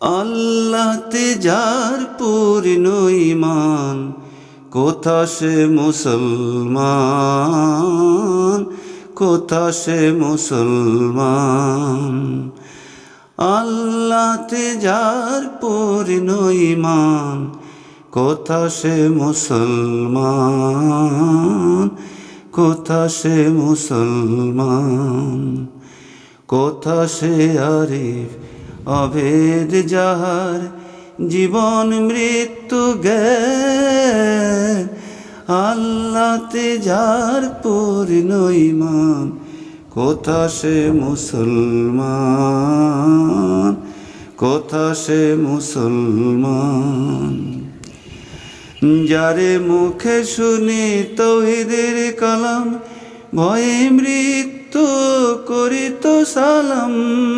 আল্লাহতে যার পূর্ণ ইমান কোথা সে মুসলমান, কোথা সে মুসলমান? আল্লাহতে যার পূর্ণ ইমান কোথা সে মুসলমান, কোথা সে মুসলমান? কোথা সে আরিফ অভেদ যাহার জীবন মৃত্যু জ্ঞান। আল্লাহতে যার পূর্ণ ইমান কোথা সে মুসলমান? কোথা সে মুসলমান? যারে মুখে শুনি তৌহিদের কালাম, ভয়ে মৃত্যু করিত সালাম।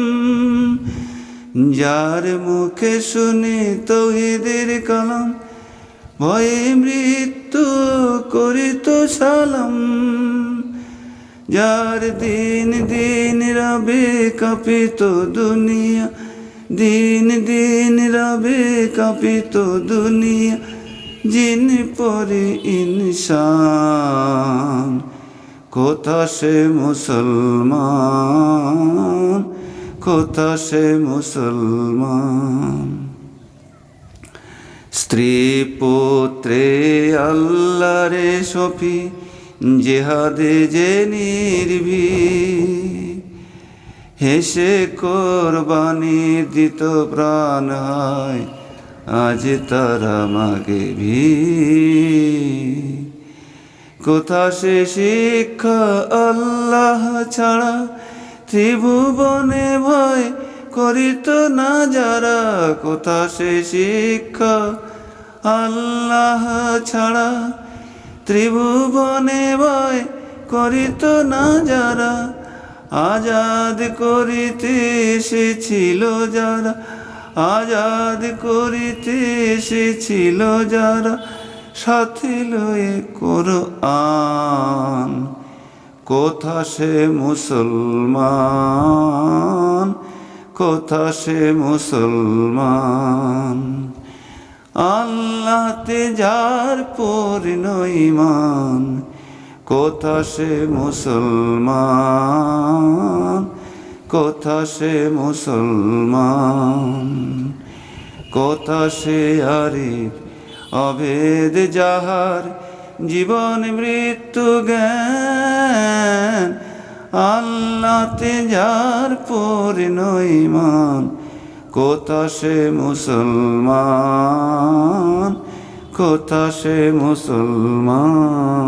যার মুখে শুনি তৌহিদের কালাম, ভয়ে মৃত্যু করিত সালাম। যার দিন দিন রবে কাঁপিত দুনিয়া, দিন দিন রবে কাঁপিত দুনিয়া, জিন পরে ইনসান, কোথা সে মুসলমান? কোথা সে মুসলমান? স্ত্রী পুত্রে আল্লাহরে সফি, জেহাদে যে নির্ভী হেসে কোরবানি দিত প্রাণ হয়, আজ তারা মাগে ভি কোথা সে শিক্ষা আল্লাহ ছাড়া, ত্রিভুবনে করিত না যারা, কোথা সে শিক্ষা। আল্লাহ ছাড়া ত্রিভুবনে ভয় করিত না যারা, আজাদ করিতে এসেছিল যারা, আজাদ করিতে এসেছিল যারা। সাথে লয়ে কোরআন, কোথা সে মুসলমান? কোথা সে মুসলমান। আল্লাহতে যার পূর্ণ ইমান কোথা সে মুসলমান, কোথা সে মুসলমান। কোথা সে আরিফ অভেদ যাহার, জীবন মৃত্যু জ্ঞান। আল্লাহতে যার পূর্ণ ইমান কোথা সে মুসলমান কোথা সে মুসলমান।